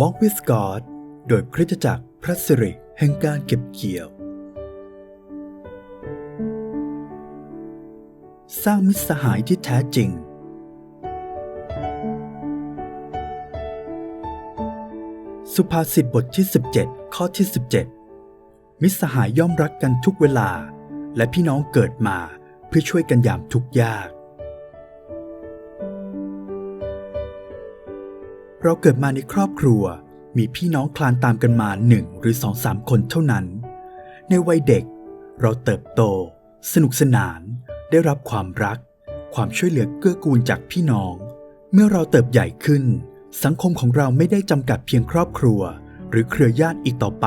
Walk with God โดยคริสตจักรพระสิริแห่งการเก็บเกี่ยว สร้างมิตรสหายที่แท้จริง สุภาษิตบทที่ 17 ข้อที่ 17 มิตรสหายย่อมรักกันทุกเวลา และพี่น้องเกิดมาเพื่อช่วยกันยามทุกยาก เราเกิดมาในครอบครัว มีพี่น้องคลานตามกันมาหนึ่งหรือสองสามคนเท่านั้น ในวัยเด็ก เราเติบโต สนุกสนาน ได้รับความรัก ความช่วยเหลือเกื้อกูลจากพี่น้อง เมื่อเราเติบใหญ่ขึ้น สังคมของเราไม่ได้จำกัดเพียงครอบครัว หรือเครือญาติอีกต่อไป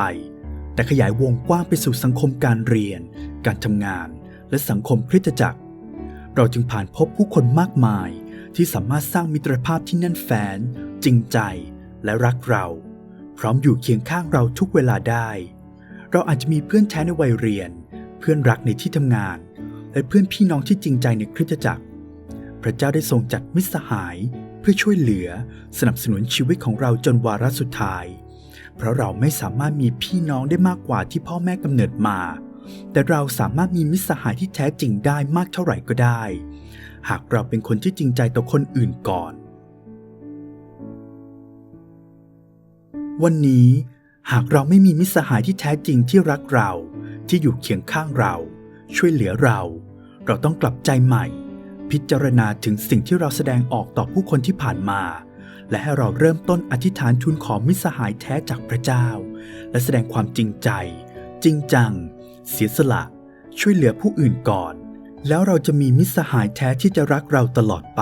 แต่ขยายวงกว้างไปสู่สังคมการเรียน การทำงาน และสังคมคริสตจักร เราจึงผ่านพบผู้คนมากมายที่สามารถสร้างมิตรภาพที่แน่นแฟ้น จริงใจและรักเรา พร้อมอยู่เคียงข้างเราทุกเวลาได้ เราอาจจะมีเพื่อนแท้ในวัยเรียน เพื่อนรักในที่ทำงาน และเพื่อนพี่น้องที่จริงใจในคริสตจักร พระเจ้าได้ทรงจัดมิตรสหายเพื่อช่วยเหลือสนับสนุนชีวิตของเราจนวาระสุดท้าย เพราะเราไม่สามารถมีพี่น้องได้มากกว่าที่พ่อแม่กำเนิดมา แต่เราสามารถมีมิตรสหายที่แท้จริงได้มากเท่าไหร่ก็ได้ หากเราเป็นคนที่จริงใจต่อคนอื่นก่อน วันนี้หากเราไม่มีมิตรสหายที่แท้จริงที่รักเรา ที่อยู่เคียงข้างเรา ช่วยเหลือเรา เราต้องกลับใจใหม่ พิจารณาถึงสิ่งที่เราแสดงออกต่อผู้คนที่ผ่านมา และให้เราเริ่มต้นอธิษฐานทูลขอมิตรสหายแท้จากพระเจ้า และแสดงความจริงใจ จริงจัง เสียสละ ช่วยเหลือผู้อื่นก่อน แล้วเราจะมีมิตรสหายแท้ที่จะรักเราตลอดไป